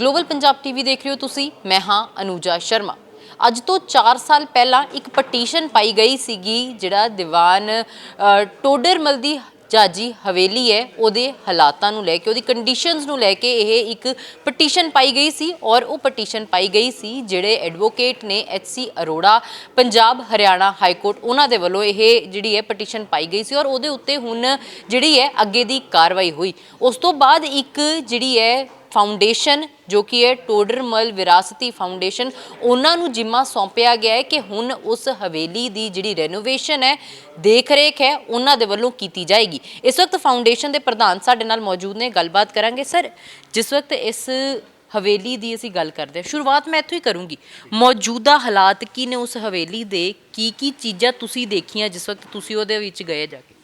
Global Punjab TV ਦੇਖ ਰਹੇ ਹੋ ਤੁਸੀਂ। ਮੈਂ ਹਾਂ ਅਨੂਜਾ ਸ਼ਰਮਾ। ਅੱਜ ਤੋਂ 4 ਸਾਲ ਪਹਿਲਾਂ ਇੱਕ ਪਟੀਸ਼ਨ ਪਾਈ ਗਈ ਸੀਗੀ, ਜਿਹੜਾ ਦੀਵਾਨ ਟੋਡਰਮਲ ਦੀ ਜਾਜੀ ਹਵੇਲੀ ਹੈ, ਉਹਦੇ ਹਾਲਾਤਾਂ ਨੂੰ ਲੈ ਕੇ, ਉਹਦੀ ਕੰਡੀਸ਼ਨਸ ਨੂੰ ਲੈ ਕੇ ਇਹ ਇੱਕ ਪਟੀਸ਼ਨ ਪਾਈ ਗਈ ਸੀ ਔਰ ਉਹ ਪਟੀਸ਼ਨ ਪਾਈ ਗਈ ਸੀ, ਜਿਹੜੇ ਐਡਵੋਕੇਟ ਨੇ HC Arora, Punjab, Haryana high court ਉਹਨਾਂ ਦੇ ਵੱਲੋਂ ਇਹ ਜਿਹੜੀ ਹੈ ਪਟੀਸ਼ਨ ਪਾਈ ਗਈ ਸੀ ਔਰ ਉਹਦੇ ਉੱਤੇ ਹੁਣ ਜਿਹੜੀ ਹੈ ਅੱਗੇ ਦੀ ਕਾਰਵਾਈ ਹੋਈ। ਉਸ ਤੋਂ ਬਾਅਦ ਇੱਕ ਜਿਹੜੀ ਹੈ ਫਾਊਂਡੇਸ਼ਨ, ਜੋ ਕਿ ਹੈ ਟੋਡਰਮਲ ਵਿਰਾਸਤੀ ਫਾਊਂਡੇਸ਼ਨ, ਉਹਨਾਂ ਨੂੰ ਜਿੰਮਾ ਸੌਂਪਿਆ ਗਿਆ ਹੈ ਕਿ ਹੁਣ ਉਸ ਹਵੇਲੀ ਦੀ ਜਿਹੜੀ ਰੈਨੋਵੇਸ਼ਨ ਹੈ ਦੇਖ ਰੇਖ ਹੈ, ਉਹਨਾਂ ਦੇ ਵੱਲੋਂ ਕੀਤੀ ਜਾਏਗੀ। ਇਸ ਵਕਤ ਫਾਊਂਡੇਸ਼ਨ ਦੇ ਪ੍ਰਧਾਨ ਸਾਡੇ ਨਾਲ ਮੌਜੂਦ ਨੇ, ਗੱਲਬਾਤ ਕਰਾਂਗੇ। ਸਰ, ਜਿਸ ਵਕਤ ਇਸ ਹਵੇਲੀ ਦੀ ਅਸੀਂ ਗੱਲ ਕਰਦੇ ਹਾਂ, ਸ਼ੁਰੂਆਤ ਮੈਂ ਇੱਥੋਂ ਹੀ ਕਰੂੰਗੀ। ਮੌਜੂਦਾ ਹਾਲਾਤ ਕੀ ਨੇ ਉਸ ਹਵੇਲੀ ਦੇ? ਕੀ ਕੀ ਚੀਜ਼ਾਂ ਤੁਸੀਂ ਦੇਖੀਆਂ ਜਿਸ ਵਕਤ ਤੁਸੀਂ ਉਹਦੇ ਵਿੱਚ ਗਏ ਜਾ ਕੇ?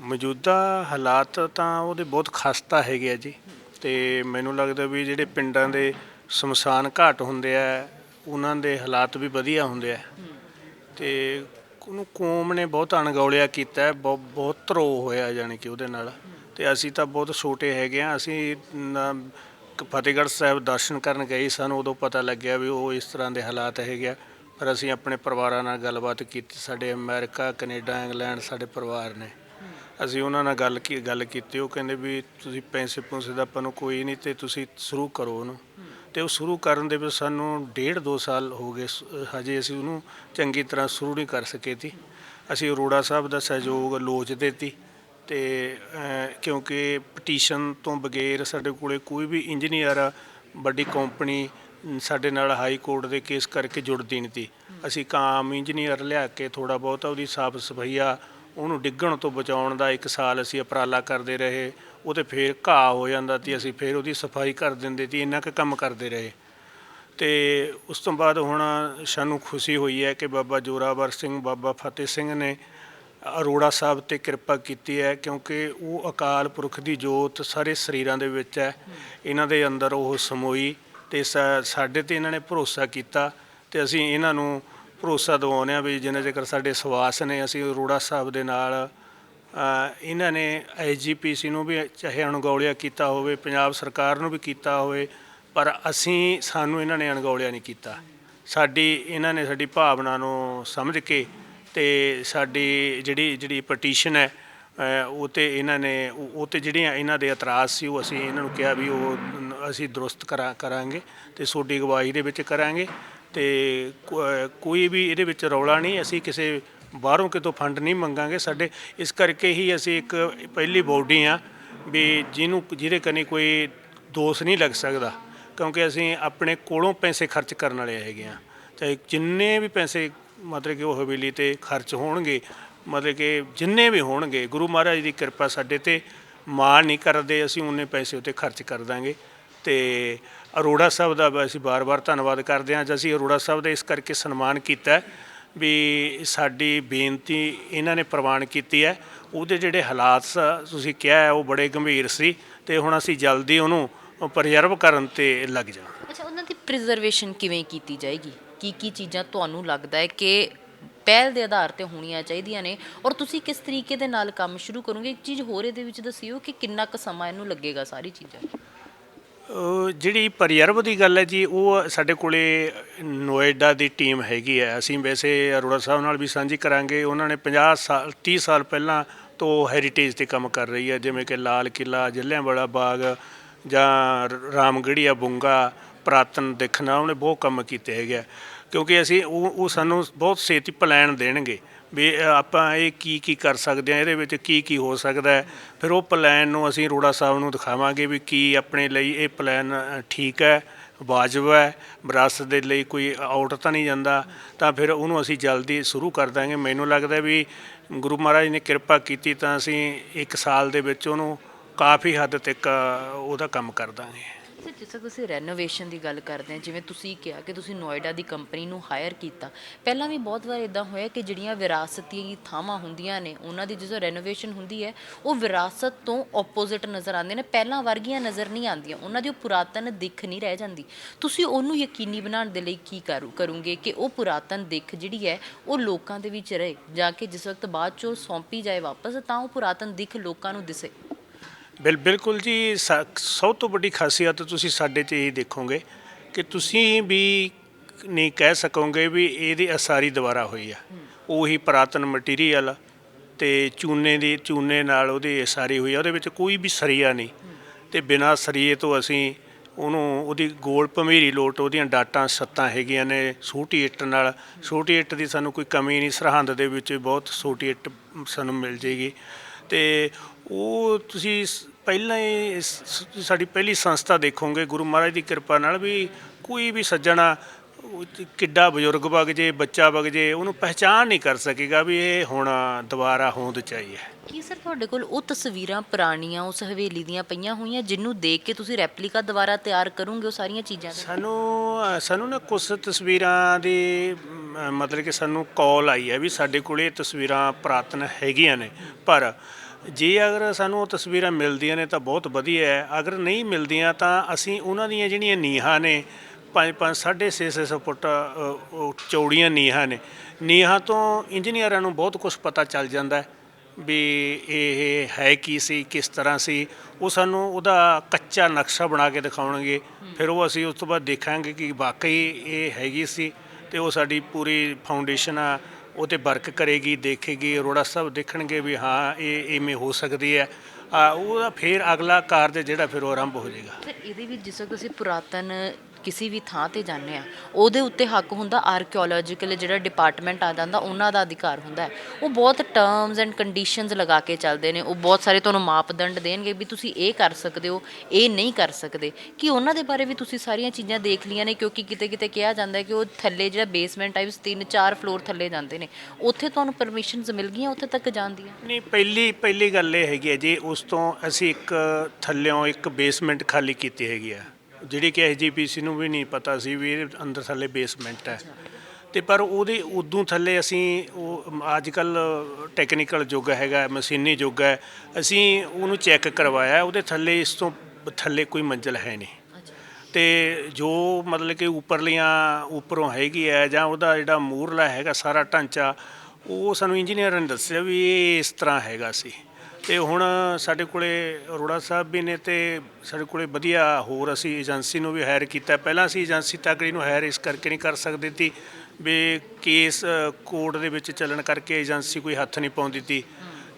ਮੌਜੂਦਾ ਹਾਲਾਤ ਤਾਂ ਉਹਦੇ ਬਹੁਤ ਖਸਤਾ ਹੈਗੇ ਆ ਜੀ। ਤੇ ਮੈਨੂੰ ਲੱਗਦਾ ਵੀ ਜਿਹੜੇ ਪਿੰਡਾਂ ਦੇ ਸ਼ਮਸ਼ਾਨ ਘਾਟ ਹੁੰਦੇ ਆ ਉਹਨਾਂ ਦੇ ਹਾਲਾਤ ਵੀ ਵਧੀਆ ਹੁੰਦੇ ਆ। ਤੇ ਉਹਨੂੰ ਕੌਮ ਨੇ ਬਹੁਤ ਅਣਗੌਲਿਆ ਕੀਤਾ ਹੈ, ਬਹੁਤ ਧਰੋ ਹੋਇਆ ਜਾਣੀ ਕਿ ਉਹਦੇ ਨਾਲ। ਤੇ ਅਸੀਂ ਤਾਂ ਬਹੁਤ ਛੋਟੇ ਹੈਗੇ ਆ ਅਸੀਂ ਫਤਿਹਗੜ੍ਹ ਸਾਹਿਬ ਦਰਸ਼ਨ ਕਰਨ ਗਏ ਸਾਨੂੰ ਉਦੋਂ ਪਤਾ ਲੱਗਿਆ ਵੀ ਉਹ ਇਸ ਤਰ੍ਹਾਂ ਦੇ ਹਾਲਾਤ ਹੈਗੇ ਆ। ਪਰ ਅਸੀਂ ਆਪਣੇ ਪਰਿਵਾਰਾਂ ਨਾਲ ਗੱਲਬਾਤ ਕੀਤੀ ਸਾਡੇ ਅਮਰੀਕਾ ਕੈਨੇਡਾ ਇੰਗਲੈਂਡ ਸਾਡੇ ਪਰਿਵਾਰ ਨੇ। ਅਸੀਂ ਉਹਨਾਂ ਨਾਲ ਗੱਲ ਕੀ, ਗੱਲ ਕੀਤੀ, ਉਹ ਕਹਿੰਦੇ ਵੀ ਤੁਸੀਂ ਪੈਸੇ ਪੂਸੇ ਦਾ ਆਪਾਂ ਨੂੰ ਕੋਈ ਨਹੀਂ ਤੇ ਤੁਸੀਂ ਸ਼ੁਰੂ ਕਰੋ ਉਹਨੂੰ। ਤੇ ਉਹ ਸ਼ੁਰੂ ਕਰਨ ਦੇ ਵਿੱਚ ਸਾਨੂੰ ਡੇਢ ਦੋ ਸਾਲ ਹੋ ਗਏ ਹਜੇ ਅਸੀਂ ਉਹਨੂੰ ਚੰਗੀ ਤਰ੍ਹਾਂ ਸ਼ੁਰੂ ਨਹੀਂ ਕਰ ਸਕੇ ਤੀ। ਅਸੀਂ ਅਰੋੜਾ ਸਾਹਿਬ ਦਾ ਸਹਿਯੋਗ ਲੋਚਦੇ ਤੀ ਤੇ ਕਿਉਂਕਿ ਪਟੀਸ਼ਨ ਤੋਂ ਬਗੈਰ ਸਾਡੇ ਕੋਲੇ ਕੋਈ ਵੀ ਇੰਜੀਨੀਅਰ ਵੱਡੀ ਕੰਪਨੀ ਸਾਡੇ ਨਾਲ ਹਾਈ ਕੋਰਟ ਦੇ ਕੇਸ ਕਰਕੇ ਜੁੜਦੀ ਨਹੀਂ ਤੀ। ਅਸੀਂ ਕਾਮ ਇੰਜੀਨੀਅਰ ਲਿਆ ਕੇ ਥੋੜਾ ਬਹੁਤਾ ਉਹਦੀ ਸਾਫ਼ ਸਫਾਈਆ ਉਹਨੂੰ ਡਿੱਗਣ ਤੋਂ ਬਚਾਉਣ ਦਾ ਇੱਕ ਸਾਲ ਅਸੀਂ ਉਪਰਾਲਾ ਕਰਦੇ ਰਹੇ ਉਹ ਤੇ ਫੇਰ ਘਾਹ ਹੋ ਜਾਂਦਾ ਤੀ ਅਸੀਂ ਫੇਰ ਉਹਦੀ ਸਫ਼ਾਈ ਕਰ ਦਿੰਦੇ ਤੀ ਇੰਨਾ ਕੁ ਕੰਮ ਕਰਦੇ ਰਹੇ। ਤੇ ਉਸ ਤੋਂ ਬਾਅਦ ਹੁਣ ਸਾਨੂੰ ਖੁਸ਼ੀ ਹੋਈ ਹੈ ਕਿ ਬਾਬਾ ਜੋਰਾਵਰ ਸਿੰਘ, ਬਾਬਾ ਫਤਿਹ ਸਿੰਘ ਨੇ ਅਰੋੜਾ ਸਾਹਿਬ ਤੇ ਕਿਰਪਾ ਕੀਤੀ ਹੈ ਕਿਉਂਕਿ ਉਹ ਅਕਾਲ ਪੁਰਖ ਦੀ ਜੋਤ ਸਾਰੇ ਸਰੀਰਾਂ ਦੇ ਵਿੱਚ ਹੈ। ਇਹਨਾਂ ਦੇ ਅੰਦਰ ਉਹ ਸਮੋਈ ਤੇ ਸਾ- ਸਾਡੇ ਤੇ ਇਹਨਾਂ ਨੇ ਭਰੋਸਾ ਕੀਤਾ ਤੇ ਅਸੀਂ ਇਹਨਾਂ ਨੂੰ ਭਰੋਸਾ ਦਿਵਾਉਂਦੇ ਹਾਂ ਵੀ ਜਿੰਨੇ ਚਿਰ ਸਾਡੇ ਸਵਾਸ ਨੇ, ਅਸੀਂ ਅਰੋੜਾ ਸਾਹਿਬ ਦੇ ਨਾਲ ਇਹਨਾਂ ਨੇ ਐਜੀਪੀਸੀ ਨੂੰ ਵੀ ਚਾਹੇ ਅਣਗੌਲਿਆ ਕੀਤਾ ਹੋਵੇ, ਪੰਜਾਬ ਸਰਕਾਰ ਨੂੰ ਵੀ ਕੀਤਾ ਹੋਵੇ, ਪਰ ਅਸੀਂ, ਸਾਨੂੰ ਇਹਨਾਂ ਨੇ ਅਣਗੌਲਿਆ ਨਹੀਂ ਕੀਤਾ। ਸਾਡੀ, ਇਹਨਾਂ ਨੇ ਸਾਡੀ ਭਾਵਨਾ ਨੂੰ ਸਮਝ ਕੇ ਤੇ ਸਾਡੀ ਜਿਹੜੀ ਜਿਹੜੀ ਪਟੀਸ਼ਨ ਹੈ ਉਹ ਤੇ ਇਹਨਾਂ ਨੇ, ਉਹ ਉਹ ਤੇ ਜਿਹੜੀਆਂ ਇਹਨਾਂ ਦੇ ਇਤਰਾਜ਼ ਸੀ, ਉਹ ਅਸੀਂ ਇਹਨਾਂ ਨੂੰ ਕਿਹਾ ਵੀ ਉਹ, ਅਸੀਂ ਦਰੁਸਤ ਕਰਾ, ਕਰਾਂਗੇ ਤੇ ਤੁਹਾਡੀ ਗਵਾਹੀ ਦੇ ਵਿੱਚ ਕਰਾਂਗੇ। ਤੇ ਕੋਈ ਵੀ ਇਹਦੇ ਵਿੱਚ ਰੌਲਾ ਨਹੀਂ, ਅਸੀਂ ਕਿਸੇ ਬਾਹਰੋਂ ਕਿਤੋਂ ਫੰਡ ਨਹੀਂ ਮੰਗਾਂਗੇ। ਸਾਡੇ ਇਸ ਕਰਕੇ ਹੀ ਅਸੀਂ ਇੱਕ ਪਹਿਲੀ ਬੋਡੀ ਆ ਵੀ ਜਿਹਨੂੰ, ਜਿਹਦੇ ਕਨੀ ਕੋਈ ਦੋਸ਼ ਨਹੀਂ ਲੱਗ ਸਕਦਾ, ਕਿਉਂਕਿ ਅਸੀਂ ਆਪਣੇ ਕੋਲੋਂ ਪੈਸੇ ਖਰਚ ਕਰਨ ਵਾਲੇ ਹੈਗੇ ਆ ਚਾਹੇ ਜਿੰਨੇ ਵੀ ਪੈਸੇ ਮਤਲਬ ਕਿ ਉਹ ਹਵੇਲੀ ਤੇ ਖਰਚ ਹੋਣਗੇ, ਮਤਲਬ ਕਿ ਜਿੰਨੇ ਵੀ ਹੋਣਗੇ, ਗੁਰੂ ਮਹਾਰਾਜ ਦੀ ਕਿਰਪਾ ਸਾਡੇ ਤੇ ਮਾਣ ਨਹੀਂ ਕਰਦੇ, ਅਸੀਂ ਉਹਨੇ ਪੈਸੇ ਉੱਤੇ ਖਰਚ ਕਰ ਦਾਂਗੇ। ਤੇ ਅਰੋੜਾ ਸਾਹਿਬ ਦਾ ਅਸੀਂ ਬਾਰ-ਬਾਰ ਧੰਨਵਾਦ ਕਰਦੇ ਹਾਂ ਅੱਜ ਅਸੀਂ ਅਰੋੜਾ ਸਾਹਿਬ ਦਾ ਇਸ ਕਰਕੇ ਸਨਮਾਨ ਕੀਤਾ ਵੀ ਸਾਡੀ ਬੇਨਤੀ ਇਹਨਾਂ ਨੇ ਪ੍ਰਵਾਨ ਕੀਤੀ ਹੈ। ਉਹਦੇ ਜਿਹੜੇ ਹਾਲਾਤ ਸ- ਤੁਸੀਂ ਕਿਹਾ ਹੈ, ਉਹ ਬੜੇ ਗੰਭੀਰ ਸੀ ਤੇ ਹੁਣ ਅਸੀਂ ਜਲਦੀ ਉਹਨੂੰ ਪ੍ਰੀਜ਼ਰਵ ਕਰਨ ਤੇ ਲੱਗ ਜਾਵਾਂ। ਅੱਛਾ, ਉਹਨਾਂ ਦੀ ਪ੍ਰੀਜ਼ਰਵੇਸ਼ਨ ਕਿਵੇਂ ਕੀਤੀ ਜਾਏਗੀ? ਕੀ ਕੀ ਚੀਜ਼ਾਂ ਤੁਹਾਨੂੰ ਲੱਗਦਾ ਹੈ ਕਿ ਪਹਿਲ ਦੇ ਆਧਾਰ ਤੇ ਹੋਣੀਆਂ ਚਾਹੀਦੀਆਂ ਨੇ? ਔਰ ਤੁਸੀਂ ਕਿਸ ਤਰੀਕੇ ਦੇ ਨਾਲ ਕੰਮ ਸ਼ੁਰੂ ਕਰੋਗੇ? ਇੱਕ ਚੀਜ਼ ਹੋਰ ਇਹਦੇ ਵਿੱਚ ਦੱਸਿਓ ਕਿ ਕਿੰਨਾ ਕੁ ਸਮਾਂ ਇਹਨੂੰ ਲੱਗੇਗਾ ਸਾਰੀ ਚੀਜ਼ਾਂ ਜਿਹੜੀ ਪ੍ਰੀਜ਼ਰਵ ਦੀ ਗੱਲ ਹੈ ਜੀ, ਉਹ ਸਾਡੇ ਕੋਲੇ ਨੋਇਡਾ ਦੀ ਟੀਮ ਹੈਗੀ ਹੈ। ਅਸੀਂ ਵੈਸੇ ਅਰੋੜਾ ਸਾਹਿਬ ਨਾਲ ਵੀ ਸਾਂਝੀ ਕਰਾਂਗੇ। ਉਹਨਾਂ ਨੇ 50 ਸਾਲ 30 ਸਾਲ ਪਹਿਲਾਂ ਤੋਂ ਹੈਰੀਟੇਜ ਤੇ ਕੰਮ ਕਰ ਰਹੀ ਹੈ। ਜਿਵੇਂ ਕਿ ਲਾਲ ਕਿਲਾ ਜਲਿਆਂਵਾਲਾ ਬਾਗ ਜਾਂ ਰ- ਰਾਮਗੜੀਆ ਬੁੰਗਾ, ਪ੍ਰਾਤਨ ਦੇਖਣਾ, ਉਹਨੇ ਬਹੁਤ ਕੰਮ ਕੀਤੇ ਹੈਗੇ ਆ। ਕਿਉਂਕਿ ਅਸੀਂ ਉਹ ਉਹ ਸਾਨੂੰ ਬਹੁਤ ਛੇਤੀ ਪਲਾਨ ਦੇਣਗੇ। ਵੀ ਆਪਾਂ ਇਹ ਕੀ ਕੀ ਕਰ ਸਕਦੇ ਆ ਇਹਦੇ ਵਿੱਚ ਕੀ ਕੀ ਹੋ ਸਕਦਾ ਫਿਰ ਉਹ ਪਲਾਨ ਨੂੰ ਅਸੀਂ ਰੋੜਾ ਸਾਹਿਬ ਨੂੰ ਦਿਖਾਵਾਂਗੇ ਵੀ ਕੀ ਆਪਣੇ ਲਈ ਇਹ ਪਲਾਨ ਠੀਕ ਹੈ, ਵਾਜਬ ਹੈ। ਵਿਰਾਸਤ ਦੇ ਲਈ ਕੋਈ ਆਊਟ ਤਾਂ ਨਹੀਂ ਜਾਂਦਾ। ਤਾਂ ਫਿਰ ਉਹਨੂੰ ਅਸੀਂ ਜਲਦੀ ਸ਼ੁਰੂ ਕਰ ਦਾਂਗੇ। ਮੈਨੂੰ ਲੱਗਦਾ ਵੀ ਗੁਰੂ ਮਹਾਰਾਜ ਨੇ ਕਿਰਪਾ ਕੀਤੀ ਤਾਂ ਅਸੀਂ ਇੱਕ ਸਾਲ ਦੇ ਵਿੱਚ ਉਹਨੂੰ ਕਾਫੀ ਹੱਦ ਤੱਕ ਉਹਦਾ ਕੰਮ ਕਰ ਦਾਂਗੇ। ਸਰ ਜਿਸ ਤਰ੍ਹਾਂ ਤੁਸੀਂ ਰੈਨੋਵੇਸ਼ਨ ਦੀ ਗੱਲ ਕਰਦੇ ਆ, ਜਿਵੇਂ ਤੁਸੀਂ ਕਿਹਾ ਕਿ ਤੁਸੀਂ ਨੋਇਡਾ ਦੀ ਕੰਪਨੀ ਨੂੰ ਹਾਇਰ ਕੀਤਾ, ਪਹਿਲਾਂ ਵੀ ਬਹੁਤ ਵਾਰ ਇਦਾਂ ਹੋਇਆ ਕਿ ਜਿਹੜੀਆਂ ਵਿਰਾਸਤੀ ਥਾਵਾਂ ਹੁੰਦੀਆਂ ਨੇ, ਉਹਨਾਂ ਦੀ ਜਦੋਂ ਰੈਨੋਵੇਸ਼ਨ ਹੁੰਦੀ ਹੈ, ਉਹ ਵਿਰਾਸਤ ਤੋਂ ਆਪੋਜ਼ਿਟ ਨਜ਼ਰ ਆਉਂਦੇ ਨੇ, ਪਹਿਲਾਂ ਵਰਗੀਆਂ ਨਜ਼ਰ ਨਹੀਂ ਆਉਂਦੀਆਂ, ਉਹਨਾਂ ਦੀ ਉਹ ਪੁਰਾਤਨ ਦਿੱਖ ਨਹੀਂ ਰਹਿ ਜਾਂਦੀ। ਤੁਸੀਂ ਉਹਨੂੰ ਯਕੀਨੀ ਬਣਾਉਣ ਦੇ ਲਈ ਕੀ ਕਰੂ, ਕਰੋਗੇ ਕਿ ਉਹ ਪੁਰਾਤਨ ਦਿੱਖ ਜਿਹੜੀ ਹੈ, ਉਹ ਲੋਕਾਂ ਦੇ ਵਿੱਚ ਰਹੇ, ਜਾਂ ਕਿ ਜਿਸ ਵਕਤ ਬਾਅਦ ਚੋਂ ਸੌਂਪੀ ਜਾਏ ਵਾਪਸ, ਤਾਂ ਉਹ ਪੁਰਾਤਨ ਦਿੱਖ ਲੋਕਾਂ ਨੂੰ ਦਿਸੇ। ਬਿਲ, ਬਿਲਕੁਲ ਜੀ, ਸਾ- ਸਭ ਤੋਂ ਵੱਡੀ ਖਾਸੀਅਤ ਤੁਸੀਂ ਸਾਡੇ 'ਚ ਇਹ ਦੇਖੋਗੇ ਕਿ ਤੁਸੀਂ ਵੀ ਨਹੀਂ ਕਹਿ ਸਕੋਗੇ ਵੀ ਇਹਦੀ ਅਸਾਰੀ ਦੁਬਾਰਾ ਹੋਈ ਆ। ਉਹੀ ਪੁਰਾਤਨ ਮਟੀਰੀਅਲ ਤੇ ਚੂਨੇ ਦੀ, ਚੂਨੇ ਨਾਲ ਉਹਦੀ ਅਸਾਰੀ ਹੋਈ ਆ, ਉਹਦੇ ਵਿੱਚ ਕੋਈ ਵੀ ਸਰੀਆ ਨਹੀਂ। ਤੇ ਬਿਨਾਂ ਸਰੀਏ ਤੋਂ ਅਸੀਂ ਉਹਨੂੰ, ਉਹਦੀ ਗੋਲ ਭਮੀਰੀ ਲੋਟ, ਉਹਦੀਆਂ ਡਾਟਾਂ, ਸੱਤਾਂ ਹੈਗੀਆਂ ਨੇ ਛੋਟੀ ਇੱਟ ਨਾਲ। ਛੋਟੀ ਇੱਟ ਦੀ ਸਾਨੂੰ ਕੋਈ ਕਮੀ ਨਹੀਂ, ਸਰਹੰਦ ਦੇ ਵਿੱਚ ਬਹੁਤ ਛੋਟੀ ਇੱਟ ਸਾਨੂੰ ਮਿਲ ਜੇਗੀ। ਤੇ ਉਹ ਤੁਸੀਂ ਸ- ਪਹਿਲਾਂ ਹੀ ਸ- ਸਾਡੀ ਪਹਿਲੀ ਸੰਸਥਾ ਦੇਖੋਗੇ ਗੁਰੂ ਮਹਾਰਾਜ ਦੀ ਕਿਰਪਾ ਨਾਲ ਵੀ ਕੋਈ ਵੀ ਸੱਜਣਾ ਉਹ ਚ ਕਿੱਡਾ ਬਜ਼ੁਰਗ ਵਗ ਜੇ ਬੱਚਾ ਵਗ ਜੇ ਉਹਨੂੰ ਪਹਿਚਾਨ ਨਹੀਂ ਕਰ ਸਕੇਗਾ ਵੀ ਇਹ ਹੁਣ ਦੁਬਾਰਾ ਹੋਂਦ ਚਾਹੀਏ ਕੀ ਸਰ ਤੁਹਾਡੇ ਕੋਲ ਉਹ ਤਸਵੀਰਾਂ ਪੁਰਾਣੀਆਂ ਉਸ ਹਵੇਲੀ ਦੀਆਂ ਪਈਆਂ ਹੋਈਆਂ ਜਿਹਨੂੰ ਦੇਖ ਕੇ ਤੁਸੀਂ ਰੈਪਲੀਕਾ ਦੁਬਾਰਾ ਤਿਆਰ ਕਰੋਗੇ ਉਹ ਸਾਰੀਆਂ ਚੀਜ਼ਾਂ ਦੇ? ਸਾਨੂੰ ਅ, ਸਾਨੂੰ ਨਾ ਕੁਝ ਤਸਵੀਰਾਂ ਦੀ ਮ, ਮਤਲਬ ਕਿ ਸਾਨੂੰ ਕਾਲ ਆਈ ਹੈ ਵੀ ਸਾਡੇ ਕੋਲ ਇਹ ਤਸਵੀਰਾਂ ਪੁਰਾਤਨ ਹੈਗੀਆਂ ਨੇ ਪਰ ਜੇ ਅਗਰ ਸਾਨੂੰ ਉਹ ਤਸਵੀਰਾਂ ਮਿਲਦੀਆਂ ਨੇ ਤਾਂ ਬਹੁਤ ਵਧੀਆ ਹੈ। ਅਗਰ ਨਹੀਂ ਮਿਲਦੀਆਂ ਤਾਂ ਅਸੀਂ ਉਹਨਾਂ ਦੀਆਂ ਜਿਹੜੀਆਂ ਨੀਹਾਂ ਨੇ, ਪੰਜ ਪੰਜ, ਸਾਢੇ ਛੇ ਛੇ ਸੌ ਫੁੱਟ ਚੌੜੀਆਂ ਨੀਹਾਂ ਨੇ। ਨੀਹਾਂ ਤੋਂ ਇੰਜੀਨੀਅਰਾਂ ਨੂੰ ਬਹੁਤ ਕੁਝ ਪਤਾ ਚੱਲ ਜਾਂਦਾ ਹੈ ਵੀ ਇਹ ਹੈ ਕੀ ਸੀ, ਕਿਸ ਤਰ੍ਹਾਂ ਸੀ। ਉਹ ਸਾਨੂੰ ਉਹਦਾ ਕੱਚਾ ਨਕਸ਼ਾ ਬਣਾ ਕੇ ਦਿਖਾਉਣਗੇ। ਫਿਰ ਉਹ ਅਸੀਂ ਉਸ ਤੋਂ ਬਾਅਦ ਦੇਖਾਂਗੇ ਕਿ ਵਾਕਈ ਇਹ ਹੈਗੀ ਸੀ ਤੇ ਉਹ ਸਾਡੀ ਪੂਰੀ ਫਾਊਂਡੇਸ਼ਨ ਆ ਉਹ ਤੇ ਵਰਕ ਕਰੇਗੀ, ਦੇਖੇਗੀ, ਅਰੋੜਾ ਸਾਹਿਬ ਦੇਖਣਗੇ ਵੀ ਹਾਂ, ਇਹ ਇਵੇਂ ਹੋ ਸਕਦੀ ਹੈ। ਆ ਉਹਦਾ ਫਿਰ ਅਗਲਾ ਕਾਰਜ ਜਿਹੜਾ ਫਿਰ ਉਹ ਆਰੰਭ ਹੋ ਜਾਏਗਾ। ਸਰ ਇਹਦੇ ਵਿੱਚ ਜਿਸ ਤਰ੍ਹਾਂ ਤੁਸੀਂ ਪੁਰਾਤਨ ਕਿਸੇ ਵੀ ਥਾਂ ਤੇ ਜਾਂਦੇ ਆ, ਉਹਦੇ ਉੱਤੇ ਹੱਕ ਹੁੰਦਾ ਆਰਕੀਓਲੋਜੀਕਲ ਜਿਹੜਾ ਡਿਪਾਰਟਮੈਂਟ ਆ ਜਾਂਦਾ, ਉਹਨਾਂ ਦਾ ਅਧਿਕਾਰ ਹੁੰਦਾ ਉਹ ਬਹੁਤ ਟਰਮਸ ਐਂਡ ਕੰਡੀਸ਼ਨਸ ਲਗਾ ਕੇ ਚੱਲਦੇ ਨੇ, ਉਹ ਬਹੁਤ ਸਾਰੇ ਤੁਹਾਨੂੰ ਮਾਪਦੰਡ ਦੇਣਗੇ ਵੀ ਤੁਸੀਂ ਇਹ ਕਰ ਸਕਦੇ ਹੋ, ਇਹ ਨਹੀਂ ਕਰ ਸਕਦੇ। ਕਿ ਉਹਨਾਂ ਦੇ ਬਾਰੇ ਵੀ ਤੁਸੀਂ ਸਾਰੀਆਂ ਚੀਜ਼ਾਂ ਦੇਖ ਲਈਆਂ ਨੇ, ਕਿਉਂਕਿ ਕਿਤੇ ਕਿਤੇ ਕਿਹਾ ਜਾਂਦਾ ਕਿ ਉਹ ਥੱਲੇ ਜਿਹੜਾ ਬੇਸਮੈਂਟ ਟਾਈਪਸ 3 4 ਫਲੋਰ ਥੱਲੇ ਜਾਂਦੇ ਨੇ। ਉੱਥੇ ਤੁਹਾਨੂੰ ਪਰਮਿਸ਼ਨਸ ਮਿਲ ਗਈਆਂ, ਉੱਥੇ ਤੱਕ ਜਾਣ ਦੀਆਂ? ਨਹੀਂ, ਪਹਿਲੀ ਪਹਿਲੀ ਗੱਲ ਇਹ ਹੈਗੀ ਹੈ ਜੀ, ਉਸ ਤੋਂ ਅਸੀਂ ਇੱਕ ਥੱਲਿਓਂ ਇੱਕ ਬੇਸਮੈਂਟ ਖਾਲੀ ਕੀਤੀ ਹੈਗੀ ਆ ਜਿਹੜੀ ਕਿ ਐਸਜੀਪੀਸੀ ਨੂੰ ਵੀ ਨਹੀਂ ਪਤਾ ਸੀ ਵੀ ਇਹਦੇ ਅੰਦਰ ਥੱਲੇ ਬੇਸਮੈਂਟ ਹੈ। ਤੇ ਪਰ ਉਹਦੇ ਉਦੋਂ ਥੱਲੇ ਅਸੀਂ ਉਹ ਅੱਜ ਕੱਲ ਟੈਕਨੀਕਲ ਯੁੱਗ ਹੈਗਾ, ਮਸ਼ੀਨੀ ਯੁੱਗ ਹੈ, ਅਸੀਂ ਉਹਨੂੰ ਚੈੱਕ ਕਰਵਾਇਆ, ਉਹਦੇ ਥੱਲੇ ਇਸ ਤੋਂ ਥੱਲੇ ਕੋਈ ਮੰਜ਼ਲ ਹੈ ਨਹੀਂ। ਤੇ ਜੋ ਮਤਲਬ ਕਿ ਉੱਪਰਲੀਆਂ ਉੱਪਰੋਂ ਹੈਗੀ ਹੈ ਜਾਂ ਉਹਦਾ ਜਿਹੜਾ ਮੂਰਲਾ ਹੈਗਾ ਸਾਰਾ ਢਾਂਚਾ, ਉਹ ਸਾਨੂੰ ਇੰਜੀਨੀਅਰਾਂ ਨੇ ਦੱਸਿਆ ਵੀ ਇਹ ਇਸ ਤਰ੍ਹਾਂ ਹੈਗਾ ਸੀ। ਤੇ ਹੁਣ ਸਾਡੇ ਕੋਲੇ ਅਰੋੜਾ ਸਾਹਿਬ ਵੀ ਨੇ ਤੇ ਸਾਡੇ ਕੋਲੇ ਵਧੀਆ ਹੋਰ ਅਸੀਂ ਏਜੰਸੀ ਨੂੰ ਵੀ ਹਾਇਰ ਕੀਤਾ। ਪਹਿਲਾਂ ਅਸੀਂ ਏਜੰਸੀ ਤੱਕ ਇਹਨੂੰ ਹਾਇਰ ਇਸ ਕਰਕੇ ਨਹੀਂ ਕਰ ਸਕਦੇ ਸੀ ਵੀ ਕੇਸ ਕੋਰਟ ਦੇ ਵਿੱਚ ਚੱਲਣ ਕਰਕੇ ਏਜੰਸੀ ਕੋਈ ਹੱਥ ਨਹੀਂ ਪਾਉਂਦੀ ਤੀ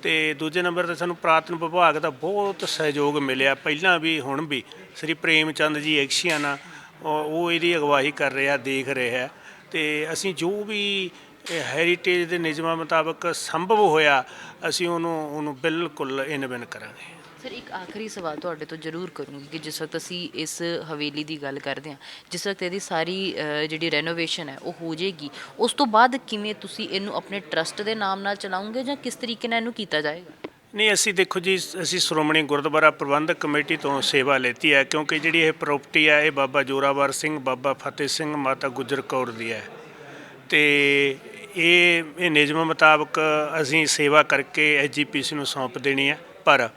ਤੇ ਦੂਜੇ ਨੰਬਰ ਤੇ ਸਾਨੂੰ ਪ੍ਰਾਤਨ ਵਿਭਾਗ ਦਾ ਬਹੁਤ ਸਹਿਯੋਗ ਮਿਲਿਆ। ਪਹਿਲਾਂ ਵੀ ਹੁਣ ਵੀ ਸ੍ਰੀ ਪ੍ਰੇਮ ਚੰਦ ਜੀ ਐਕਸ਼ੀਅਨ ਆ, ਉਹ ਉਹ ਇਹਦੀ ਅਗਵਾਈ ਕਰ ਰਿਹਾ ਦੇਖ ਰਿਹਾ। ਤੇ ਅਸੀਂ ਜੋ ਵੀ ਹੈਰੀਟੇਜ ਦੇ ਨਿਯਮਾਂ ਮੁਤਾਬਕ ਸੰਭਵ ਹੋਇਆ ਅਸੀਂ ਉਹਨੂੰ ਉਹਨੂੰ ਬਿਲਕੁਲ ਇਨਵੈਨ ਕਰਾਂਗੇ। ਸਰ ਇੱਕ ਆਖਰੀ ਸਵਾਲ ਤੁਹਾਡੇ ਤੋਂ ਜ਼ਰੂਰ ਕਰੂੰਗੀ ਕਿ ਜਿਸ ਵਕਤ ਅਸੀਂ ਇਸ ਹਵੇਲੀ ਦੀ ਗੱਲ ਕਰਦੇ ਹਾਂ ਜਿਸ ਵਕਤ ਇਹਦੀ ਸਾਰੀ ਅ, ਜਿਹੜੀ ਰੈਨੋਵੇਸ਼ਨ ਹੈ ਉਹ ਹੋ ਜਾਏਗੀ ਉਸ ਤੋਂ ਬਾਅਦ ਕਿਵੇਂ ਤੁਸੀਂ ਇਹਨੂੰ ਆਪਣੇ ਟਰਸਟ ਦੇ ਨਾਮ ਨਾਲ ਚਲਾਉਂਗੇ ਜਾਂ ਕਿਸ ਤਰੀਕੇ ਨਾਲ ਇਹਨੂੰ ਕੀਤਾ ਜਾਏਗਾ? ਨਹੀਂ ਅਸੀਂ ਦੇਖੋ ਜੀ ਅਸੀਂ ਸ਼੍ਰੋਮਣੀ ਗੁਰਦੁਆਰਾ ਪ੍ਰਬੰਧਕ ਕਮੇਟੀ ਤੋਂ ਸੇਵਾ ਲੈਤੀ ਹੈ ਕਿਉਂਕਿ ਜਿਹੜੀ ਇਹ ਪ੍ਰਾਪਰਟੀ ਹੈ ਇਹ ਬਾਬਾ ਜੋਰਾਵਰ ਸਿੰਘ ਬਾਬਾ ਫਤਿਹ ਸਿੰਘ ਮਾਤਾ ਗੁਜਰ ਕੌਰ ਦੀ ਹੈ। ਤੇ ਇਹ ਇਹ ਨਿਯਮ ਮੁਤਾਬਕ ਅਸੀਂ ਸੇਵਾ ਕਰਕੇ ਐਸਜੀਪੀਸੀ ਨੂੰ ਸੌਂਪ ਦੇਣੀ ਹੈ, ਪਰ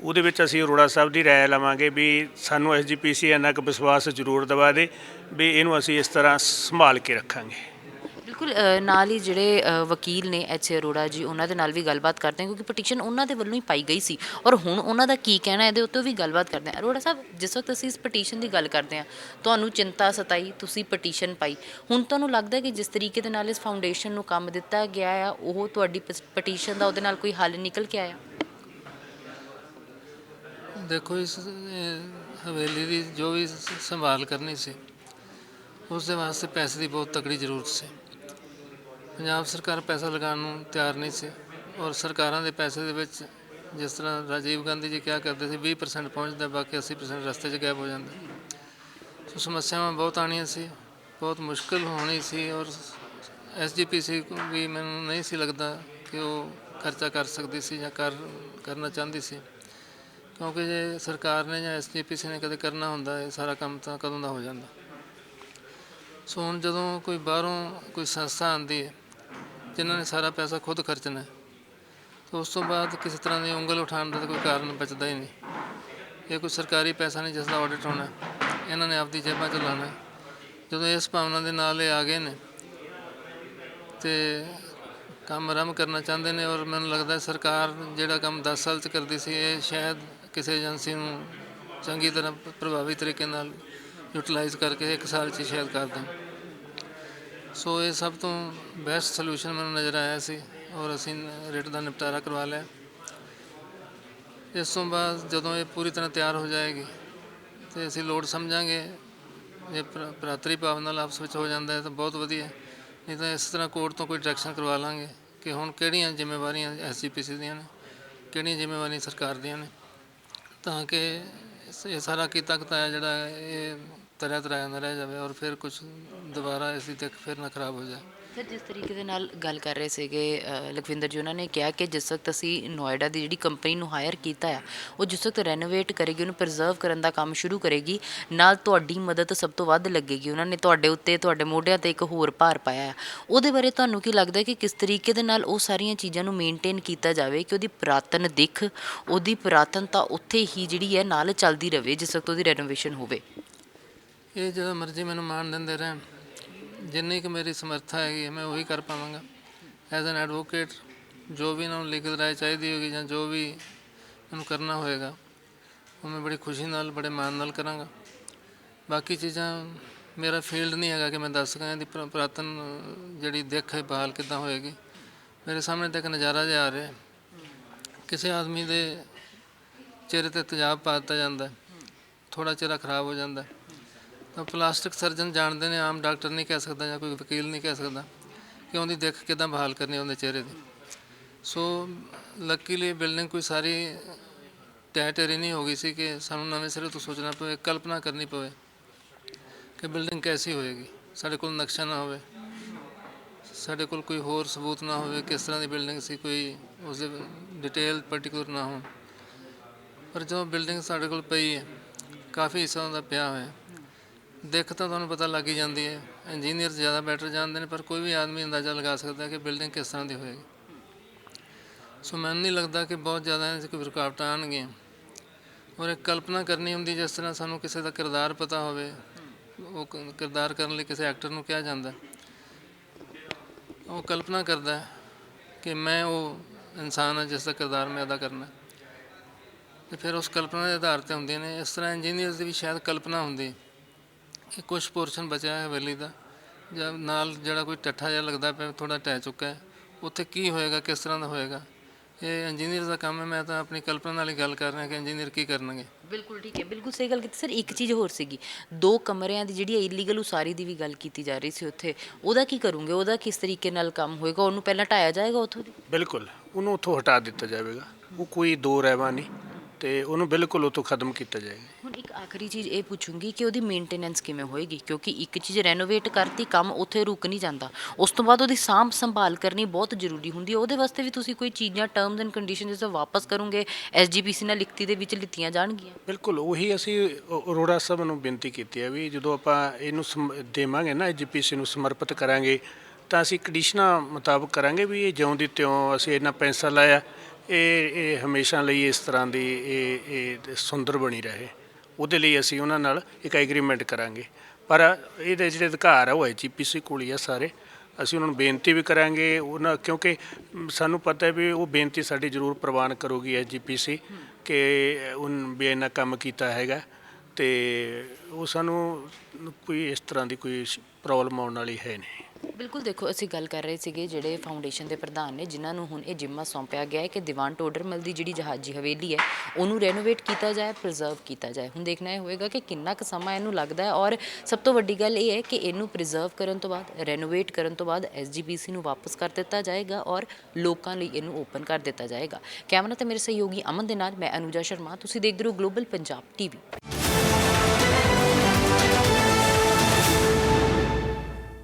ਉਹਦੇ ਵਿੱਚ ਅਸੀਂ ਅਰੋੜਾ ਸਾਹਿਬ ਦੀ ਰਾਏ ਲਵਾਂਗੇ ਵੀ ਸਾਨੂੰ ਐਸਜੀਪੀਸੀ ਇੰਨਾ ਕੁ ਵਿਸ਼ਵਾਸ ਜ਼ਰੂਰ ਦਵਾ ਦੇ ਵੀ ਇਹਨੂੰ ਅਸੀਂ ਇਸ ਤਰ੍ਹਾਂ ਸੰਭਾਲ ਕੇ ਰੱਖਾਂਗੇ। ਬਿਲਕੁਲ ਅ, ਨਾਲ ਹੀ ਜਿਹੜੇ ਅ, ਵਕੀਲ ਨੇ ਐਚ ਏ ਅਰੋੜਾ ਜੀ ਉਹਨਾਂ ਦੇ ਨਾਲ ਵੀ ਗੱਲਬਾਤ ਕਰਦੇ ਹਾਂ ਕਿਉਂਕਿ ਪਟੀਸ਼ਨ ਉਹਨਾਂ ਦੇ ਵੱਲੋਂ ਹੀ ਪਾਈ ਗਈ ਸੀ। ਔਰ ਹੁਣ ਉਹਨਾਂ ਦਾ ਕੀ ਕਹਿਣਾ ਇਹਦੇ ਉੱਤੇ ਵੀ ਗੱਲਬਾਤ ਕਰਦੇ ਹਾਂ। ਅਰੋੜਾ ਸਾਹਿਬ ਜਿਸ ਵਕਤ ਅਸੀਂ ਇਸ ਪਟੀਸ਼ਨ ਦੀ ਗੱਲ ਕਰਦੇ ਹਾਂ ਤੁਹਾਨੂੰ ਚਿੰਤਾ ਸਤਾਈ ਤੁਸੀਂ ਪਟੀਸ਼ਨ ਪਾਈ। ਹੁਣ ਤੁਹਾਨੂੰ ਲੱਗਦਾ ਹੈ ਕਿ ਜਿਸ ਤਰੀਕੇ ਦੇ ਨਾਲ ਇਸ ਫਾਊਂਡੇਸ਼ਨ ਨੂੰ ਕੰਮ ਦਿੱਤਾ ਗਿਆ ਆ ਉਹ ਤੁਹਾਡੀ ਪਟੀਸ਼ਨ ਦਾ ਉਹਦੇ ਨਾਲ ਕੋਈ ਹੱਲ ਨਿਕਲ ਕੇ ਆਇਆ? ਦੇਖੋ ਇਸ ਇਹ ਹਵੇਲੀ ਦੀ ਜੋ ਵੀ ਸ- ਸੰਭਾਲ ਕਰਨੀ ਸੀ ਉਸ ਦੇ ਵਾਸਤੇ ਪੈਸੇ ਦੀ ਬਹੁਤ ਤਕੜੀ ਜ਼ਰੂਰਤ ਸੀ। ਪੰਜਾਬ ਸਰਕਾਰ ਪੈਸਾ ਲਗਾਉਣ ਨੂੰ ਤਿਆਰ ਨਹੀਂ ਸੀ ਔਰ ਸਰਕਾਰਾਂ ਦੇ ਪੈਸੇ ਦੇ ਵਿੱਚ ਜਿਸ ਤਰ੍ਹਾਂ ਰਾਜੀਵ ਗਾਂਧੀ ਜੀ ਕਿਹਾ ਕਰਦੇ ਸੀ 20% ਪਹੁੰਚਦਾ, ਬਾਕੀ 80% ਰਸਤੇ 'ਚ ਗਾਇਬ ਹੋ ਜਾਂਦਾ। ਸੋ ਸਮੱਸਿਆਵਾਂ ਬਹੁਤ ਆਣੀਆਂ ਸੀ, ਬਹੁਤ ਮੁਸ਼ਕਲ ਹੋਣੀ ਸੀ ਔਰ ਐਸਜੀਪੀਸੀ ਵੀ ਮੈਨੂੰ ਨਹੀਂ ਸੀ ਲੱਗਦਾ ਕਿ ਉਹ ਖਰਚਾ ਕਰ ਸਕਦੀ ਸੀ ਜਾਂ ਕਰ, ਕਰਨਾ ਚਾਹੁੰਦੀ ਸੀ। ਕਿਉਂਕਿ ਜੇ ਸਰਕਾਰ ਨੇ ਜਾਂ ਐਸਜੀਪੀਸੀ ਨੇ ਕਦੇ ਕਰਨਾ ਹੁੰਦਾ, ਇਹ ਸਾਰਾ ਕੰਮ ਤਾਂ ਕਦੋਂ ਦਾ ਹੋ ਜਾਂਦਾ। ਸੋ ਹੁਣ ਜਦੋਂ ਕੋਈ ਬਾਹਰੋਂ ਕੋਈ ਸੰਸਥਾ ਆਉਂਦੀ ਹੈ ਜਿਨ੍ਹਾਂ ਨੇ ਸਾਰਾ ਪੈਸਾ ਖੁਦ ਖਰਚਣਾ ਹੈ ਤਾਂ ਉਸ ਤੋਂ ਬਾਅਦ ਕਿਸੇ ਤਰ੍ਹਾਂ ਦੀ ਉਂਗਲ ਉਠਾਉਣ ਦਾ ਤਾਂ ਕੋਈ ਕਾਰਨ ਬਚਦਾ ਹੀ ਨਹੀਂ ਇਹ ਕੋਈ ਸਰਕਾਰੀ ਪੈਸਾ ਨਹੀਂ ਜਿਸ ਦਾ ਆਡਿਟ ਹੋਣਾ ਹੈ। ਇਹਨਾਂ ਨੇ ਆਪਦੀ ਜੇਬਾਂ 'ਚ ਲਾਉਣਾ ਹੈ। ਜਦੋਂ ਇਸ ਭਾਵਨਾ ਦੇ ਨਾਲ ਇਹ ਆ ਗਏ ਨੇ, ਤੇ ਕੰਮ ਆਰੰਭ ਕਰਨਾ ਚਾਹੁੰਦੇ ਨੇ ਔਰ ਮੈਨੂੰ ਲੱਗਦਾ ਹੈ ਸਰਕਾਰ ਜਿਹੜਾ ਕੰਮ 10 ਸਾਲ 'ਚ ਕਰਦੀ ਸੀ, ਇਹ ਸ਼ਾਇਦ ਕਿਸੇ ਏਜੰਸੀ ਨੂੰ ਚੰਗੀ ਤਰ੍ਹਾਂ ਪ- ਪ੍ਰਭਾਵੀ ਤਰੀਕੇ ਨਾਲ ਯੂਟਿਲਾਈਜ਼ ਕਰਕੇ ਇੱਕ ਸਾਲ 'ਚ ਹੀ ਸ਼ਾਇਦ ਕਰ ਦੇਣ ਸੋ ਇਹ ਸਭ ਤੋਂ ਬੈਸਟ ਸੋਲੂਸ਼ਨ ਮੈਨੂੰ ਨਜ਼ਰ ਆਇਆ ਸੀ ਔਰ ਅਸੀਂ ਰੇਟ ਦਾ ਨਿਪਟਾਰਾ ਕਰਵਾ ਲਿਆ। ਇਸ ਤੋਂ ਬਾਅਦ ਜਦੋਂ ਇਹ ਪੂਰੀ ਤਰ੍ਹਾਂ ਤਿਆਰ ਹੋ ਜਾਏਗੀ ਤੇ ਅਸੀਂ ਲੋੜ ਸਮਝਾਂਗੇ, ਜੇ ਭਰਾ- ਭਰਾਤਰੀ ਭਾਵ ਨਾਲ ਆਪਸ ਵਿੱਚ ਹੋ ਜਾਂਦਾ ਹੈ ਤਾਂ ਬਹੁਤ ਵਧੀਆ। ਨਹੀਂ ਤਾਂ ਇਸ ਤਰ੍ਹਾਂ ਕੋਰਟ ਤੋਂ ਕੋਈ ਡਾਇਰੈਕਸ਼ਨ ਕਰਵਾ ਲਾਂਗੇ ਕਿ ਹੁਣ ਕਿਹੜੀਆਂ ਜ਼ਿੰਮੇਵਾਰੀਆਂ ਐਸਜੀਪੀਸੀ ਦੀਆਂ ਨੇ, ਕਿਹੜੀਆਂ ਜ਼ਿੰਮੇਵਾਰੀਆਂ ਸਰਕਾਰ ਦੀਆਂ ਨੇ, ਤਾਂ ਕਿ ਇਹ ਸਾਰਾ ਕੀਤਾ ਕਤਾਇਆ ਜਿਹੜਾ ਇਹ ਤਰਿਆ ਤਰਾਇਆ ਨਾ ਰਹਿ ਜਾਵੇ ਔਰ ਫਿਰ ਕੁਝ ਦੁਬਾਰਾ ਇਸੇ ਤੱਕ ਫਿਰ ਨਾ ਖਰਾਬ ਹੋ ਜਾਏ। ਸਰ ਜਿਸ ਤਰੀਕੇ ਦੇ ਨਾਲ ਗੱਲ ਕਰ ਰਹੇ ਸੀਗੇ ਲਖਵਿੰਦਰ ਜੀ, ਉਹਨਾਂ ਨੇ ਕਿਹਾ ਕਿ ਜਿਸ ਵਕਤ ਅਸੀਂ ਨੋਇਡਾ ਦੀ ਜਿਹੜੀ ਕੰਪਨੀ ਨੂੰ ਹਾਇਰ ਕੀਤਾ ਆ, ਉਹ ਜਿਸ ਵਕਤ ਰੈਨੋਵੇਟ ਕਰੇਗੀ, ਉਹਨੂੰ ਪ੍ਰੀਜ਼ਰਵ ਕਰਨ ਦਾ ਕੰਮ ਸ਼ੁਰੂ ਕਰੇਗੀ, ਨਾਲ ਤੁਹਾਡੀ ਮਦਦ ਸਭ ਤੋਂ ਵੱਧ ਲੱਗੇਗੀ। ਉਹਨਾਂ ਨੇ ਤੁਹਾਡੇ ਉੱਤੇ, ਤੁਹਾਡੇ ਮੋਢਿਆਂ ਤੇ ਇੱਕ ਹੋਰ ਭਾਰ ਪਾਇਆ ਹੈ ਉਹਦੇ ਬਾਰੇ ਤੁਹਾਨੂੰ ਕੀ ਲੱਗਦਾ ਕਿ ਕਿਸ ਤਰੀਕੇ ਦੇ ਨਾਲ ਉਹ ਸਾਰੀਆਂ ਚੀਜ਼ਾਂ ਨੂੰ ਮੇਨਟੇਨ ਕੀਤਾ ਜਾਵੇ ਕਿ ਉਹਦੀ ਪੁਰਾਤਨ ਦਿੱਖ, ਉਹਦੀ ਪੁਰਾਤਨਤਾ ਉੱਥੇ ਹੀ ਜਿਹੜੀ ਹੈ ਨਾਲ ਚੱਲਦੀ ਰਹੇ, ਜਿਸ ਵਕਤ ਉਹਦੀ ਰੈਨੋਵੇਸ਼ਨ ਹੋਵੇ? ਇਹ ਜਦੋਂ ਮਰਜ਼ੀ ਮੈਨੂੰ ਮਾਣ ਦਿੰਦੇ ਰਹਿਣ, ਜਿੰਨੀ ਕਿ ਮੇਰੀ ਸਮਰੱਥਾ ਹੈਗੀ ਮੈਂ ਉਹੀ ਕਰ ਪਾਵਾਂਗਾ। ਐਜ਼ ਐਨ ਐਡਵੋਕੇਟ ਜੋ ਵੀ ਇਹਨਾਂ ਨੂੰ ਲੀਗਲ ਰਾਏ ਚਾਹੀਦੀ ਹੋਗੀ ਜਾਂ ਜੋ ਵੀ ਇਹਨੂੰ ਕਰਨਾ ਹੋਏਗਾ, ਉਹ ਮੈਂ ਬੜੀ ਖੁਸ਼ੀ ਨਾਲ, ਬੜੇ ਮਾਣ ਨਾਲ ਕਰਾਂਗਾ। ਬਾਕੀ ਚੀਜ਼ਾਂ, ਮੇਰਾ ਫੀਲਡ ਨਹੀਂ ਹੈਗਾ ਕਿ ਮੈਂ ਦੱਸ ਸਕਾਂ, ਇਹਦੀ ਪੁਰਾ- ਪੁਰਾਤਨ ਜਿਹੜੀ ਦਿੱਖ ਹੈ, ਬਹਾਲ ਕਿੱਦਾਂ ਹੋਏਗੀ। ਮੇਰੇ ਸਾਹਮਣੇ ਤੱਕ ਨਜ਼ਾਰਾ ਜਿਹਾ ਆ ਰਿਹਾ ਕਿਸੇ ਆਦਮੀ ਦੇ ਚਿਹਰੇ ਤੇ ਤੇਜ਼ਾਬ ਪਾ ਦਿੱਤਾ ਜਾਂਦਾ ਹੈ। ਥੋੜਾ ਚਿਹਰਾ ਖਰਾਬ ਹੋ ਜਾਂਦਾ ਤਾਂ ਪਲਾਸਟਿਕ ਸਰਜਨ ਜਾਣਦੇ ਨੇ, ਆਮ ਡਾਕਟਰ ਨਹੀਂ ਕਹਿ ਸਕਦਾ ਜਾਂ ਕੋਈ ਵਕੀਲ ਨਹੀਂ ਕਹਿ ਸਕਦਾ ਕਿ ਉਹਦੀ ਦਿੱਖ ਕਿਦਾਂ ਬਹਾਲ ਕਰਨੀ ਉਹਦੇ ਚਿਹਰੇ ਦੀ। ਸੋ ਲੱਕੀਲੀ ਬਿਲਡਿੰਗ ਕੋਈ ਸਾਰੀ ਟੈਟੇਰੀ ਨਹੀਂ ਹੋ ਗਈ ਸੀ ਕਿ ਸਾਨੂੰ ਨਵੇਂ ਸਿਰੇ ਤੋਂ ਸੋਚਣਾ ਪਵੇ, ਕਲਪਨਾ ਕਰਨੀ ਪਵੇ ਕਿ ਬਿਲਡਿੰਗ ਕੈਸੀ ਹੋਏਗੀ। ਸਾਡੇ ਕੋਲ ਨਕਸ਼ਾ ਨਾ ਹੋਵੇ, ਸਾਡੇ ਕੋਲ ਕੋਈ ਹੋਰ ਸਬੂਤ ਨਾ ਹੋਵੇ ਕਿਸ ਤਰ੍ਹਾਂ ਦੀ ਬਿਲਡਿੰਗ ਸੀ, ਕੋਈ ਉਸਦੇ ਡਿਟੇਲ ਪਾਰਟਿਕੂਲਰ ਨਾ ਹੋਣ। ਪਰ ਜਦੋਂ ਬਿਲਡਿੰਗ ਸਾਡੇ ਕੋਲ ਪਈ ਹੈ, ਕਾਫੀ ਹਿੱਸਾ ਉਹਦਾ ਪਿਆ ਹੋਇਆ ਦਿੱਖ ਤਾਂ ਤੁਹਾਨੂੰ ਪਤਾ ਲੱਗ ਹੀ ਜਾਂਦੀ ਹੈ। ਇੰਜੀਨੀਅਰ ਜ਼ਿਆਦਾ ਬੈਟਰ ਜਾਣਦੇ ਨੇ, ਪਰ ਕੋਈ ਵੀ ਆਦਮੀ ਅੰਦਾਜ਼ਾ ਲਗਾ ਸਕਦਾ ਕਿ ਬਿਲਡਿੰਗ ਕਿਸ ਤਰ੍ਹਾਂ ਦੀ ਹੋਏਗੀ। ਸੋ ਮੈਨੂੰ ਨਹੀਂ ਲੱਗਦਾ ਕਿ ਬਹੁਤ ਜ਼ਿਆਦਾ ਇਹਦੇ 'ਚ ਕੋਈ ਰੁਕਾਵਟਾਂ ਆਉਣਗੀਆਂ। ਔਰ ਇੱਕ ਕਲਪਨਾ ਕਰਨੀ ਹੁੰਦੀ, ਜਿਸ ਤਰ੍ਹਾਂ ਸਾਨੂੰ ਕਿਸੇ ਦਾ ਕਿਰਦਾਰ ਪਤਾ ਹੋਵੇ, ਉਹ ਕਿਰਦਾਰ ਕਰਨ ਲਈ ਕਿਸੇ ਐਕਟਰ ਨੂੰ ਕਿਹਾ ਜਾਂਦਾ। ਉਹ ਕਲਪਨਾ ਕਰਦਾ ਹੈ ਕਿ ਮੈਂ ਉਹ ਇਨਸਾਨ ਹਾਂ, ਜਿਸ ਦਾ ਕਿਰਦਾਰ ਮੈਂ ਅਦਾ ਕਰਨਾ ਹੈ। ਤੇ ਫਿਰ ਉਸ ਕਲਪਨਾ ਦੇ ਆਧਾਰ ਤੇ ਹੁੰਦੀਆਂ ਨੇ। ਇਸ ਤਰ੍ਹਾਂ ਇੰਜੀਨੀਅਰਸ ਦੀ ਵੀ ਸ਼ਾਇਦ ਕਲਪਨਾ ਹੁੰਦੀ। ਹੈ ਕਿ ਕੁਝ ਪੋਰਸ਼ਨ ਬਚਿਆ ਹੈ ਹਵੇਲੀ ਦਾ ਜਾਂ ਨਾਲ ਜਿਹੜਾ ਕੋਈ ਟੱਠਾ ਜਿਹਾ ਲੱਗਦਾ ਪਿਆ ਥੋੜਾ ਟਹਿ ਚੁੱਕਾ ਹੈ ਉੱਥੇ ਕੀ ਹੋਏਗਾ ਕਿਸ ਤਰ੍ਹਾਂ ਦਾ ਹੋਏਗਾ? ਇਹ ਇੰਜੀਨੀਅਰ ਦਾ ਕੰਮ ਹੈ ਮੈਂ ਤਾਂ ਆਪਣੀ ਕਲਪਨਾ ਨਾਲ ਹੀ ਗੱਲ ਕਰ ਰਿਹਾ ਕਿ ਇੰਜੀਨੀਅਰ ਕੀ ਕਰਨਗੇ। ਬਿਲਕੁਲ ਠੀਕ ਹੈ ਬਿਲਕੁਲ ਸਹੀ ਗੱਲ ਕੀਤੀ ਸਰ ਇੱਕ ਚੀਜ਼ ਹੋਰ ਸੀਗੀ ਦੋ ਕਮਰਿਆਂ ਦੀ ਜਿਹੜੀ ਇਲੀਗਲ ਉਸਾਰੀ ਦੀ ਵੀ ਗੱਲ ਕੀਤੀ ਜਾ ਰਹੀ ਸੀ ਉੱਥੇ ਉਹਦਾ ਕੀ ਕਰੋਗੇ ਉਹਦਾ ਕਿਸ ਤਰੀਕੇ ਨਾਲ ਕੰਮ ਹੋਏਗਾ ਉਹਨੂੰ ਪਹਿਲਾਂ ਢਾਇਆ ਜਾਏਗਾ ਉੱਥੋਂ ਦੀ? ਬਿਲਕੁਲ ਉਹਨੂੰ ਉੱਥੋਂ ਹਟਾ ਦਿੱਤਾ ਜਾਵੇਗਾ ਉਹ ਕੋਈ ਦੋ ਰਹਿਵਾ ਨਹੀਂ। ਤੇ ਉਹਨੂੰ ਬਿਲਕੁਲ ਉੱਥੋਂ ਖਤਮ ਕੀਤਾ ਜਾਏਗਾ। ਹੁਣ ਇੱਕ ਆਖਰੀ ਚੀਜ਼ ਇਹ ਪੁੱਛੂੰਗੀ ਕਿ ਉਹਦੀ ਮੇਨਟੇਨੈਂਸ ਕਿਵੇਂ ਹੋਏਗੀ? ਕਿਉਂਕਿ ਇੱਕ ਚੀਜ਼ ਰੈਨੋਵੇਟ ਕਰਤੀ ਕੰਮ ਉੱਥੇ ਰੁਕ ਨਹੀਂ ਜਾਂਦਾ। ਉਸ ਤੋਂ ਬਾਅਦ ਉਹਦੀ ਸਾਂਭ ਸੰਭਾਲ ਕਰਨੀ ਬਹੁਤ ਜ਼ਰੂਰੀ ਹੁੰਦੀ ਹੈ। ਉਹਦੇ ਵਾਸਤੇ ਵੀ ਤੁਸੀਂ ਕੋਈ ਚੀਜ਼ਾਂ ਟਰਮਸ ਐਂਡ ਕੰਡੀਸ਼ਨਸ ਜਿਸ ਵਾਪਸ ਕਰੋਗੇ ਐਸਜੀਪੀਸੀ ਨਾਲ ਲਿਖਤੀ ਦੇ ਵਿੱਚ ਲਿੱਤੀਆਂ ਜਾਣਗੀਆਂ? ਬਿਲਕੁਲ ਉਹੀ ਅਸੀਂ ਅਰੋੜਾ ਸਾਹਿਬ ਨੂੰ ਬੇਨਤੀ ਕੀਤੀ ਹੈ ਵੀ ਜਦੋਂ ਆਪਾਂ ਇਹਨੂੰ ਦੇਵਾਂਗੇ ਨਾ ਜੀਪੀਸੀ ਨੂੰ ਸਮਰਪਿਤ ਕਰਾਂਗੇ ਤਾਂ ਅਸੀਂ ਕੰਡੀਸ਼ਨਾਂ ਮੁਤਾਬਕ ਕਰਾਂਗੇ ਵੀ ਇਹ ਜਿਉਂ ਦੀ ਤਿਉਂ ਅਸੀਂ ਇੰਨਾ ਪੈਸਾ ਲਾਇਆ। ਇਹ ਇਹ ਹਮੇਸ਼ਾ ਲਈ ਇਸ ਤਰ੍ਹਾਂ ਦੀ ਇਹ ਇਹ ਸੁੰਦਰ ਬਣੀ ਰਹੇ। ਉਹਦੇ ਲਈ ਅਸੀਂ ਉਹਨਾਂ ਨਾਲ ਇੱਕ ਐਗਰੀਮੈਂਟ ਕਰਾਂਗੇ। ਪਰ ਇਹਦੇ ਜਿਹੜੇ ਅਧਿਕਾਰ ਆ, ਉਹ ਜੀਪੀਸੀ ਕੋਲ ਹੀ ਆ ਸਾਰੇ। ਅਸੀਂ ਉਹਨਾਂ ਨੂੰ ਬੇਨਤੀ ਵੀ ਕਰਾਂਗੇ, ਉਹਨਾਂ ਕਿਉਂਕਿ ਸਾਨੂੰ ਪਤਾ ਹੈ ਵੀ ਉਹ ਬੇਨਤੀ ਸਾਡੀ ਜ਼ਰੂਰ ਪ੍ਰਵਾਨ ਕਰੂਗੀ ਐਸਜੀਪੀਸੀ ਕਿ ਉਹਨ ਵੀ ਇੰਨਾ ਕੰਮ ਕੀਤਾ ਹੈਗਾ। ਤੇ ਉਹ ਸਾਨੂੰ ਕੋਈ ਇਸ ਤਰ੍ਹਾਂ ਦੀ ਕੋਈ ਪ੍ਰੋਬਲਮ ਆਉਣ ਵਾਲੀ ਹੈ ਨਹੀਂ। ਬਿਲਕੁਲ ਦੇਖੋ, ਅਸੀਂ ਗੱਲ ਕਰ ਰਹੇ ਸੀਗੇ ਜਿਹੜੇ ਫਾਊਂਡੇਸ਼ਨ ਦੇ ਪ੍ਰਧਾਨ ਨੇ, ਜਿਨ੍ਹਾਂ ਨੂੰ ਹੁਣ ਇਹ ਜਿੰਮਾ ਸੌਂਪਿਆ ਗਿਆ ਹੈ ਕਿ ਦੀਵਾਨ ਟੋਡਰਮਲ ਦੀ ਜਿਹੜੀ ਜਹਾਜੀ ਹਵੇਲੀ ਹੈ, ਉਹਨੂੰ ਰੈਨੋਵੇਟ ਕੀਤਾ ਜਾਏ ਪ੍ਰੀਜ਼ਰਵ ਕੀਤਾ ਜਾਏ। ਹੁਣ ਦੇਖਣਾ ਇਹ ਹੋਏਗਾ ਕਿ ਕਿੰਨਾ ਕੁ ਸਮਾਂ ਇਹਨੂੰ ਲੱਗਦਾ ਹੈ ਔਰ ਸਭ ਤੋਂ ਵੱਡੀ ਗੱਲ ਇਹ ਹੈ ਕਿ ਇਹਨੂੰ ਪ੍ਰੀਜ਼ਰਵ ਕਰਨ ਤੋਂ ਬਾਅਦ ਰੈਨੋਵੇਟ ਕਰਨ ਤੋਂ ਬਾਅਦ ਐਸਜੀਪੀਸੀ ਨੂੰ ਵਾਪਸ ਕਰ ਦਿੱਤਾ ਜਾਏਗਾ ਔਰ ਲੋਕਾਂ ਲਈ ਇਹਨੂੰ ਓਪਨ ਕਰ ਦਿੱਤਾ ਜਾਏਗਾ। ਕੈਮਰਾ ਤੇ ਮੇਰੇ ਸਹਿਯੋਗੀ ਅਮਨ ਦੇ ਨਾਲ, ਮੈਂ ਅਨੁਜਾ ਸ਼ਰਮਾ, ਤੁਸੀਂ ਦੇਖਦੇ ਰਹੋ ਗਲੋਬਲ ਪੰਜਾਬ ਟੀਵੀ